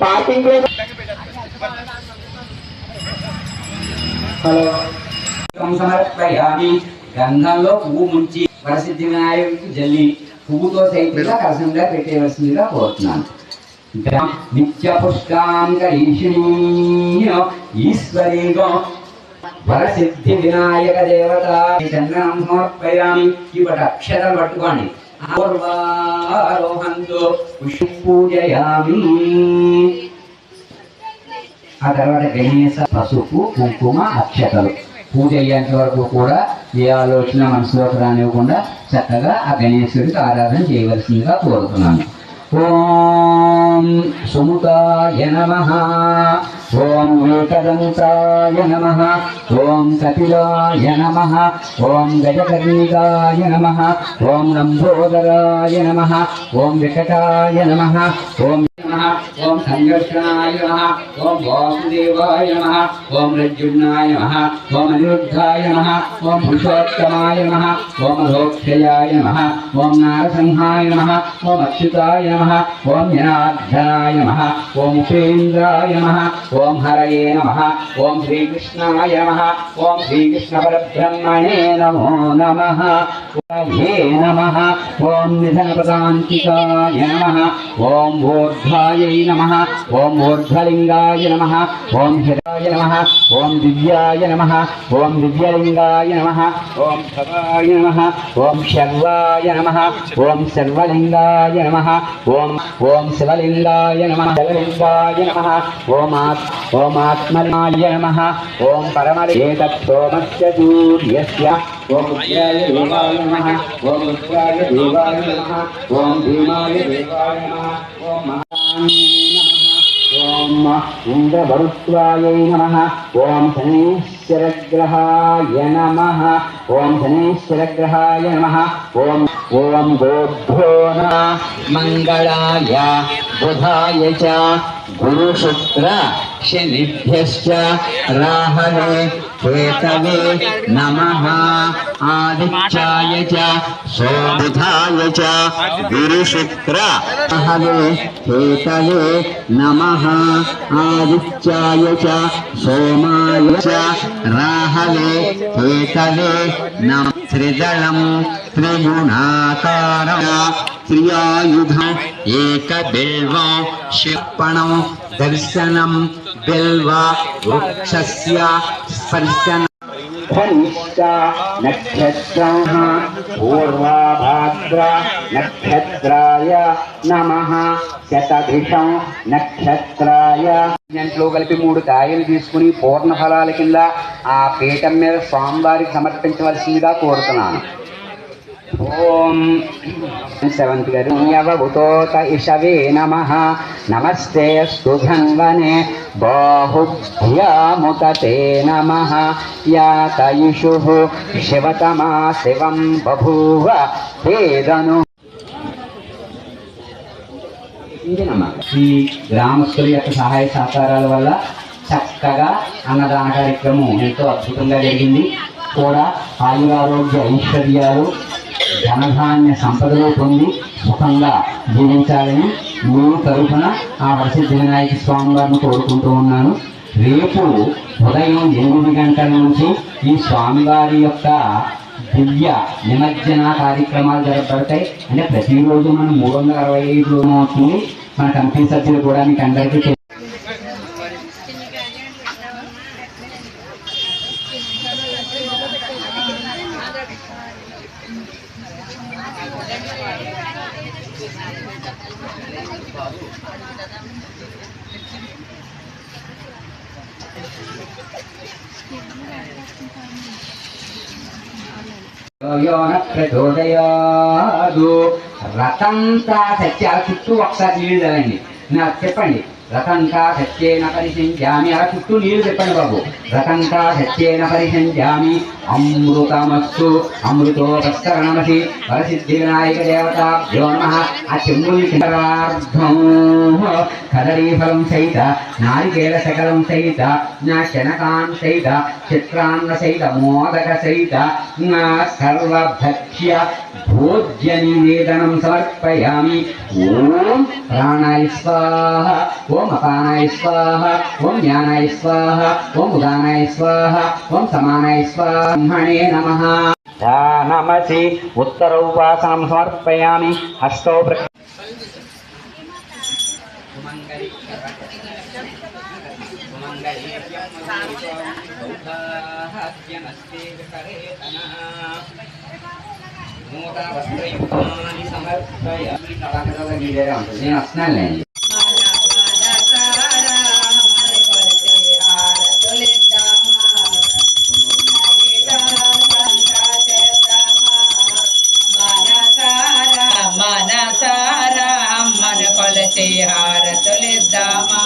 Parking hello గంధంలో పువ్వు ముంచి ప్రసిద్ధి వినాయకుడికి జల్లి పువ్వుతో సైతంగా కలసంగా పెట్టేవలసిందిగా కోరుతున్నాను. నిత్య పుష్కాంకరీషిణీ ఈశ్వరీగో వరసిద్ధి వినాయక దేవత చంద్రం సమర్పయామి ఇవట అక్షరాలు పట్టుకోండి. పూర్వారోహంతో పూజయామి ఆ తర్వాత గణేశ పసుపు కుంకుమ అక్షతలు పూజ అయ్యేంత వరకు కూడా ఏ ఆలోచన మనసులోకి రానివ్వకుండా చక్కగా ఆ గణేశుడికి ఆరాధన చేయవలసిందిగా కోరుతున్నాను. ఓ సుముఖాయ నమ. ఓం ఏకదంతాయ నమ. ఓం కపిలాయ నమ. ఓం గజకర్ణికాయ నమ. ఓం లంబోదరాయ నమ. ఓం వికటాయ నమ. ఓం నమః ఓం సంఘర్షణాయ నమః ఓం వాసుదేవాయ నమః ఓం రజ్జున్నాయ నమః ఓం అనిరుద్ధాయ నమః ఓం పురుషోత్తమాయ నమః ఓం లోక్షయాయ నమః ఓం నారసింహాయ నమః ఓం అచ్యుతాయ నమః ఓం జనార్దనాయ నమః ఓం ఉపేంద్రాయ నమః ఓం హరయే నమః ఓం శ్రీకృష్ణాయ నమః ఓం శ్రీకృష్ణ పరబ్రహ్మణే నమో నమః ఏ నమః ఓం నిధనపదాంతికాయ నమః ఓం ఊర్ధ్వాయై నమః ఓం ఊర్ధ్వలింగాయ నమః ఓం హిరాయ నమః ఓం దివ్యాయ నమః ఓం దివ్యలింగాయ నమః ఓం భవాయ నమః ఓం శర్వాయ నమః ఓం సర్వలింగాయ నమః ఓం ఓం శివలింగాయ నమః శివలింగాయ నమః ఓం ఆత్ ఓం ఆత్మలింగాయ నమః ఓం పరమరేతత్ సోమస్య సూర్యస్య ఓం ఉగ్రాయ దేవాయ నమః ఓం ఉగ్రాయ దేవాయ నమః ఓం భీమాయ దేవాయ నమః ఓం మహారాణి నమః ఓం ఇంద్రవరుత్వాయై నమః ఓం శనీశ్వరగ్రహాయ నమః ఓం శనీశ్వరగ్రహాయ నమః ఓం ఓం గోభ్యో నమః మంగళాయ బుధాయ చ केशवे नम। आदिचा च चुशुक्र च, गुरुशुक्र। हवे केशवे नमः। आदित्याय च नम। त्रिदलम् त्रिगुणाकार, त्रियायुध एक शिपण दर्शनम ఏకబిల్వం క్షిపణం దర్శనం బిల్వ వృక్షస్య స్పర్శనం ధనిష్ట నక్షత్రం నక్షత్రాయ నమ శతభిషం నక్షత్రాయ ఇంట్లో కలిపి మూడు కాయలు తీసుకుని పూర్ణ ఫలాల కింద ఆ పీఠం మీద స్వామివారికి సమర్పించవలసిందిగా కోరుతున్నాను. ఓం సెవెంత్ గారు యవభుతోత ఇషవే నమ నమస్తే స్తుభన్వనే బాహుభ్యాముతతే నమ యాతయుషు శివతమా శివం బభూవ వేదను ఈ గ్రామస్తుల యొక్క సహాయ సహకారాల వల్ల చక్కగా అన్నదాన కార్యక్రమం ఎంతో అద్భుతంగా జరిగింది కూడా ఆయురారోగ్య ఐశ్వర్యాలు ధనధాన్య సంపదలో పొంది సుఖంగా జీవించాలని నేను తరఫున ఆ వరసిద్ధి వినాయక స్వామి వారిని కోరుకుంటూ ఉన్నాను. రేపు ఉదయం ఎనిమిది గంటల నుంచి ఈ స్వామివారి యొక్క దివ్య నిమజ్జన కార్యక్రమాలు జరగబడతాయి. అంటే ప్రతిరోజు మనం మూడు వందల అరవై ఐదు అవుతుంది. మన కంపెనీ సభ్యులు కూడా మీకు అందరికీ ప్రచోదయాదు రతంతా సత్యాల చుట్టూ ఒకసారి నీళ్ళు చల్లండి నాకు చెప్పండి రతంతా సత్యేన పరిశంజామి అలా చుట్టూ నీళ్ళు చెప్పండి బాబు. రతంతా సత్యేన పరిశంజామి అమృతమస్సు అమృతోపస్తరణమసి పరసిద్ధివినాయక దేవతాభ్యో నమ. ఆ చెంబుని కదలీఫలం సహిత నారికేల శకలం సహిత నా శనకాన్ సహిత చిత్రాన్న సహిత మోదక సహిత నా సర్వభక్ష్య భోజ్య నివేదనం సమర్పయామి. ఓం ప్రాణాయ స్వాహ. ఓం అపానాయ స్వాహ. ఓం జ్ఞానాయ స్వాహ. ఓం ఉదానాయ స్వాహ. ఓం సమానాయ స్వాహ. బ్రహ్మణే నమః నమసి ఉత్తర ఉపాసనం సమర్పయామి హస్తౌ ప్ర నేను వస్తున్నానులేండి కొలచి హారతులిద్దామా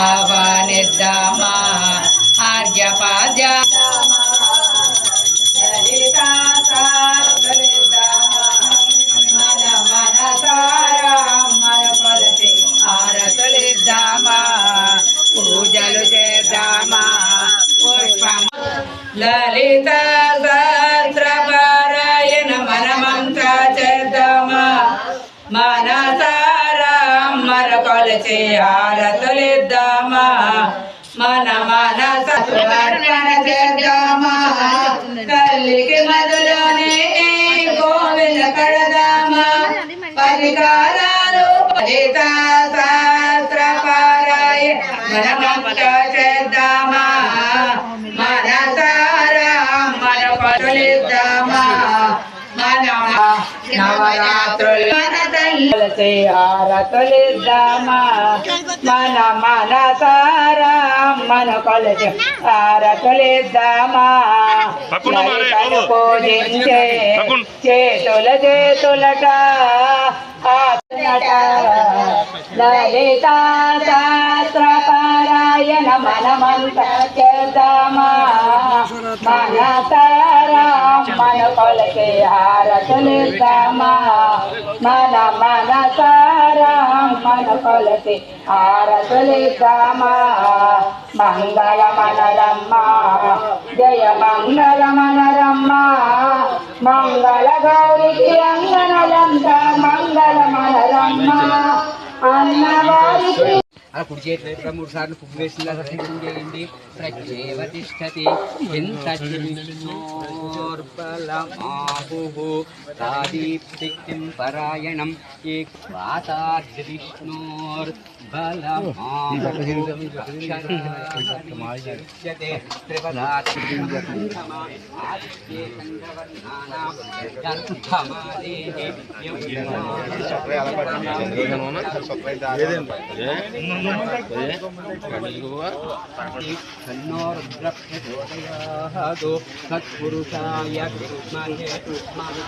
ఆహ్వానిద్దామా ఆర్ఘ్యపాద్య మన కొలచి హారతులిద్దామా మన మనస చేద్దామా? తల్లికి మధులోనే హారతులిద్దామా మన మన హారతులిద్దామా పక్కన మారే, లలితను బాబు. పూజించే. చేతుల చేతులట. లలిత శాస్త్రపారాయణ మనమంత చేద్దామా. మనసారా మన కొలకి హారతులిద్దామా మన మన మనసారా మన కొలకి హారతులిద్దామా మంగళ మనరమ్మ జయ మంగళ మనరమ్మ మంగళ గౌరికి అంగనలంత మంగళ మనరమ్మ అన్నవారికి అలా కుడి చేతి వైపుగా మూడు సార్లు పువ్వు వేసిందా దర్శనం చేయండి ప్రత్యేవ తిష్టతి ఎంత విష్ణోర్బలమాహు దాదీప్తిక్తిం పరాయణం ఏ విష్ణోర్ కన్నోర్ద్రప్రచోదయాదో खन्नोर्ग्रभ्यदोदयादो सत्पुरुषाय कृष्णाय कृष्णाय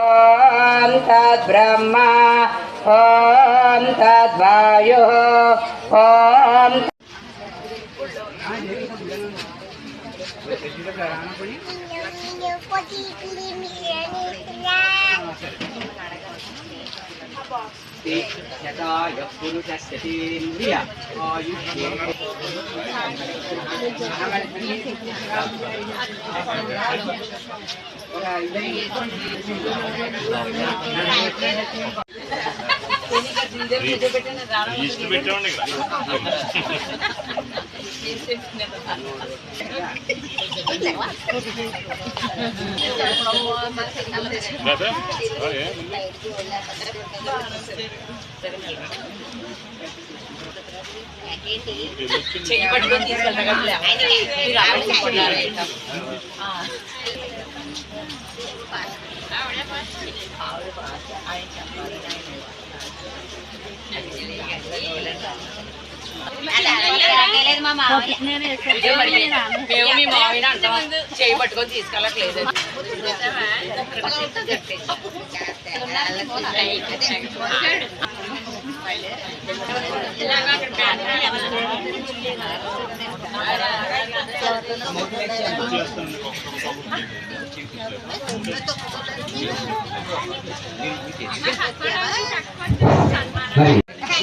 ॐ तद्ब्रह्मा ॐ तद्वायुः ॐ यथाय पुरुषस्य तेन्द्रिय आयुष्ये ಇಷ್ಟು ಬಿಟ್ಟವಣ್ಣ చెయ్యి పట్టుకొని తీసుకెళ్ళగలరా ఆవిడ పాస్ ఆయన మేము మీ మావిని అంటాం చేయి పట్టుకొని తీసుకెళ్ళట్లేదు చేస్తున్నాను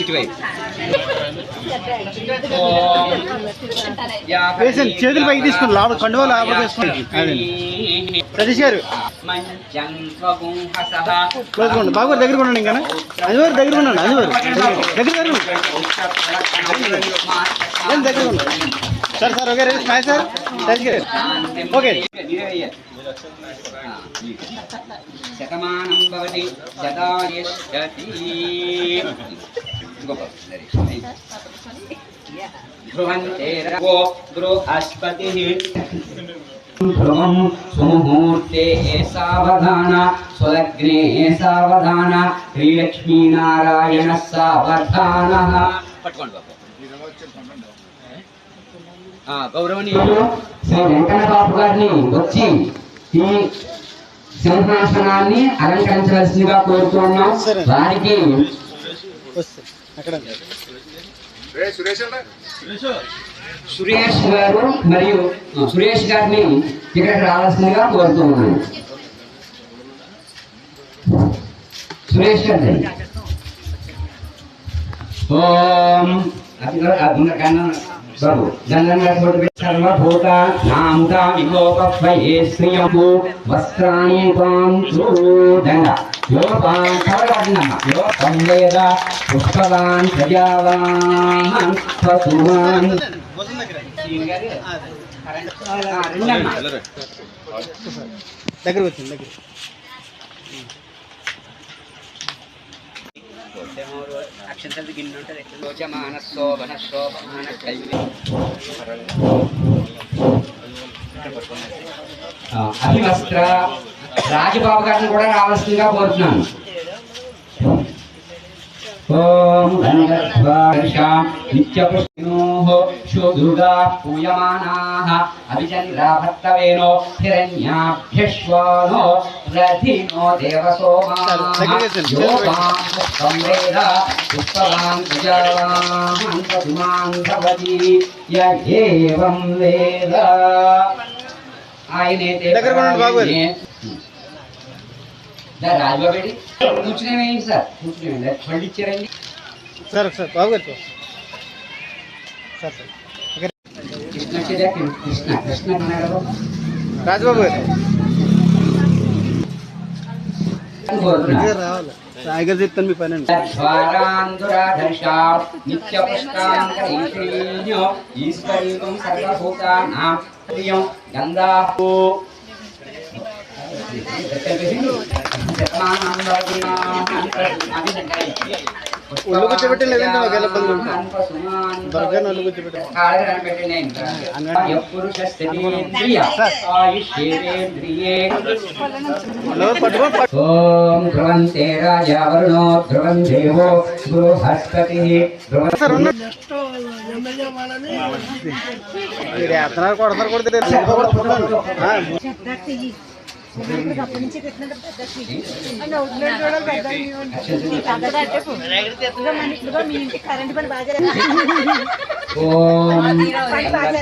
చేతులు పైకి తీసుకుని లోపల కండువా అదే సతీష్ గారు. క్లోజ్ కొండి బాబు గారు దగ్గర ఉండండి ఇంకా. అదివారు దగ్గర ఉండండి అదివారు దగ్గర దగ్గర ఉండండి. ఏం దగ్గర ఉండండి. Sir sir okay smile sir. Satish గారు. ఓకే. శతమానం భవతి శతాయష్యతి స్వలగ్నే సావధాన శ్రీలక్ష్మీనారాయణ సావధాన పట్టుకోండి బాబు ఆ, గౌరవనీయులు శ్రీ వెంకట బాబు గారిని వచ్చి ఈ సింహాసనాన్ని అలంకరించవలసిందిగా కోరుతున్నాం. సరే. వారికి సురేష్ గారు మరియు సురేష్ గారిని ఇక్కడికి రావాల్సిందిగా కోరుతున్నాను సురేష్ గారి. ఓం. అదిగో అదున్న కన్నా బాబు దండంగా కొడుకు సర్వభూత నాముతా విలోపయే శ్రియంబు వస్త్రాణి త్వాం దండ లోపాన్ కవలన్నమ్మ లోపం వేద పుష్పవాన్ ప్రజావాన్ పశువాన్. దగ్గర వచ్చింది దగ్గర. అక్షంతలు గిన్నె ఉంటుంది. శోచమాన శోభన శోభమాన కైవి అభివస్త్ర రాజబాబు గారిని కూడా రావాల్సిందిగా కోరుతున్నాను. ఓం గణగర్భాషాం నిత్యపుష్టినోః హిరణ్యాభ్యశ్వానో రథినో వచ్చేయండి. యోగాం పుష్పం వేద ఆయనైతే దగ్గరకు ఉండండి బాబు గారు. రాజబాబేడి కూర్చునేవేయండి సార్ కూర్చునేవేయండి మళ్ళీ ఇచ్చారండి. సార్ సార్ బాబు గారు సార్ సార్. ఓకే కృష్ణ వచ్చేదా? కృష్ణ కృష్ణ కన్నాడు రాజబాబు గారు. కోరుతున్నాను దగ్గర చెప్తాను మీ పని ఒళ్ళు కూర్చోబెట్టి లేదంటే మాకు ఎలా ఇబ్బంది? దొరకని ఒళ్ళు కూర్చోబెట్టి. ఓం ధ్రువంతే రాజా వరుణో ధ్రువం దేవో బృహస్పతి. ధ్రువం కొడతారు కూడా తెలియదు ఇంకో కూడా పట్టుకోండి. ఆ, ఓం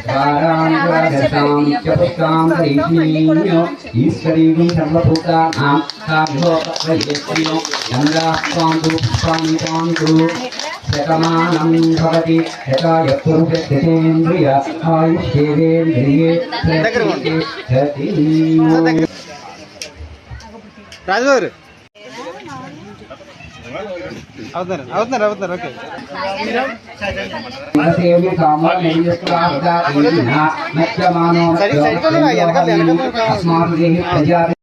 ద్వారాంధురాధర్షాం చపుష్టాం కరీషీణ్యో ఈశ్వరీకం సర్వభూతానాం సాభోపత్రయేశ్వర్యో గంగాస్వాంతు పుష్పాణి తాంతు శతమానం భవతి యథాయ పురుషేంద్రియ ఆయుష్యేంద్రియే రాజుగారు అవుతున్నారు అవుతున్నారు అవుతున్నారు ఓకే లేదు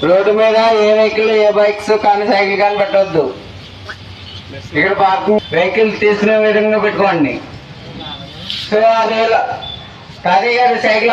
रोड ये वेहिकल ये बैक्स का सैकिल का पेट्द ఇక్కడ పార్కింగ్ వెహికల్ తీసుకునే విధంగా పెట్టుకోండి. సో అదే కాదీ గారి సైకిల్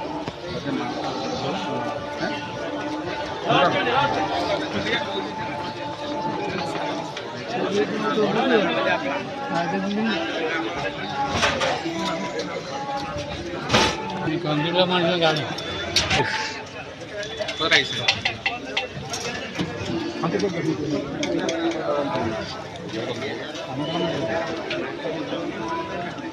कंप्यूटर मांडलं गाडी करायचं आम्हाला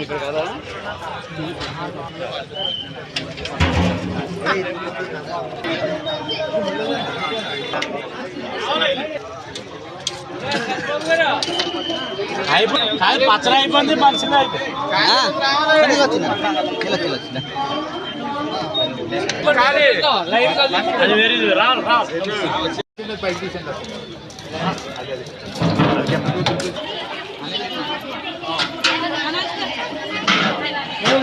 ఇక్కడ కదా అయిపోయి పచ్చడి అయిపోయింది మనుషులు అది వేరే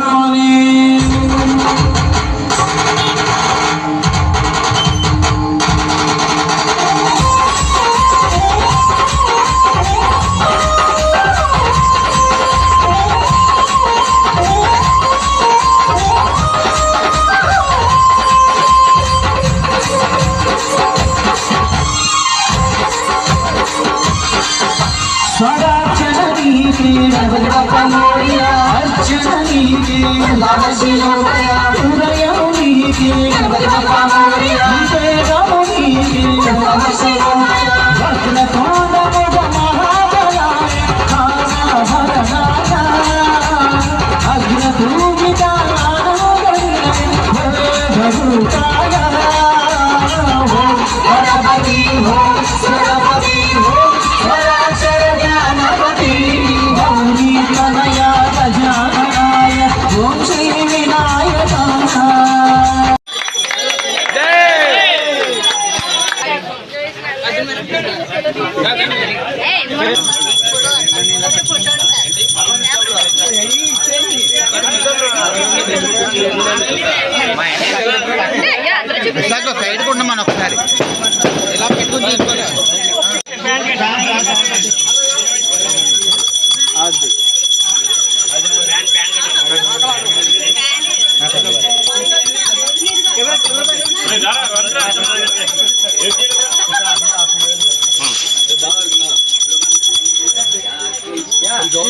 రా i'm Thank you.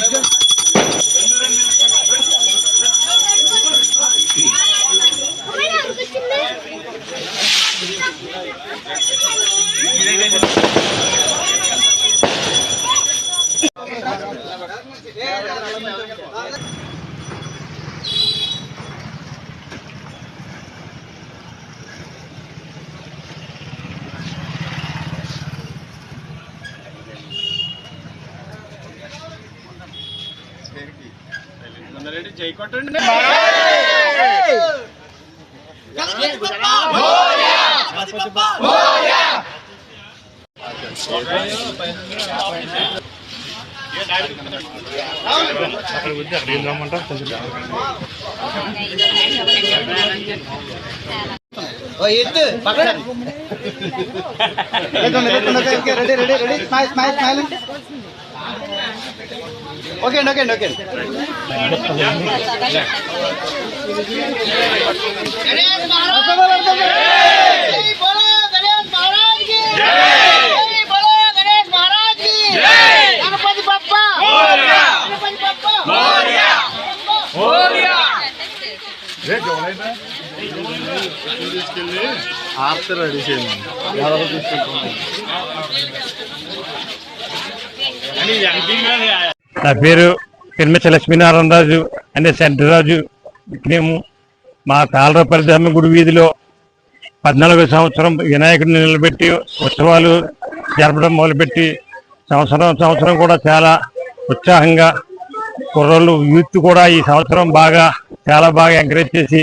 good. ఎత్తు పక్కన ready ready ready smile smile smile okay అండి ఓకే అండి ఓకే అండి ఆఫ్టర్ రెడీ చేయండి. నా పేరు పిరిమిచ లక్ష్మీనారాయణరాజు అనే సెంటరాజు మేము మా తాళరపల్లి అమ్మ గుడి వీధిలో పద్నాలుగో సంవత్సరం వినాయకుడిని నిలబెట్టి ఉత్సవాలు జరపడం మొదలుపెట్టి సంవత్సరం సంవత్సరం కూడా చాలా ఉత్సాహంగా కుర్రోళ్ళు యూత్ కూడా ఈ సంవత్సరం బాగా చాలా బాగా ఎంకరేజ్ చేసి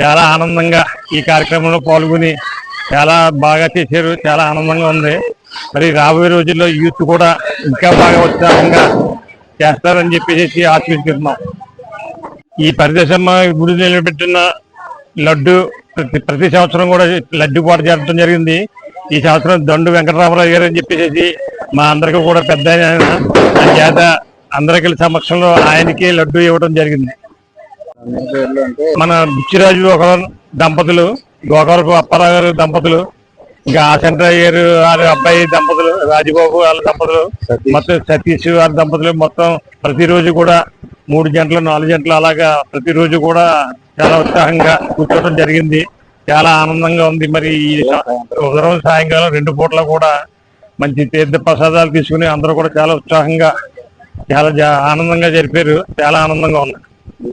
చాలా ఆనందంగా ఈ కార్యక్రమంలో పాల్గొని చాలా బాగా చేశారు చాలా ఆనందంగా ఉంది. మరి రాబోయే రోజుల్లో యూత్ కూడా ఇంకా బాగా ఉత్సాహంగా చేస్తారని చెప్పేసి ఆశిస్తున్నాం. ఈ పరిదేశమ్మ గుడి నిలబెట్టిన లడ్డు ప్రతి ప్రతి సంవత్సరం కూడా లడ్డు పాట జరగడం జరిగింది. ఈ సంవత్సరం దండు వెంకటరామరావు గారు అని చెప్పేసి మా అందరికీ కూడా పెద్ద చేత అందరికీ సమక్షంలో ఆయనకి లడ్డు ఇవ్వడం జరిగింది. మన బుచ్చిరాజు ఒక దంపతులు గోకవరపు అప్పారావు గారు దంపతులు ఇంకా ఆశంకరయ్య గారు వాళ్ళ అబ్బాయి దంపతులు రాజబాబు వాళ్ళ దంపతులు మొత్తం సతీష్ వాళ్ళ దంపతులు మొత్తం ప్రతిరోజు కూడా మూడు గంటలు నాలుగు గంటలు అలాగా ప్రతిరోజు కూడా చాలా ఉత్సాహంగా కూర్చోవడం జరిగింది. చాలా ఆనందంగా ఉంది. మరి ఈ ఉదయం సాయంకాలం రెండు పూట్ల కూడా మంచి తీర్థ ప్రసాదాలు తీసుకుని అందరూ కూడా చాలా ఉత్సాహంగా చాలా జా- ఆనందంగా జరిపారు. చాలా ఆనందంగా ఉంది.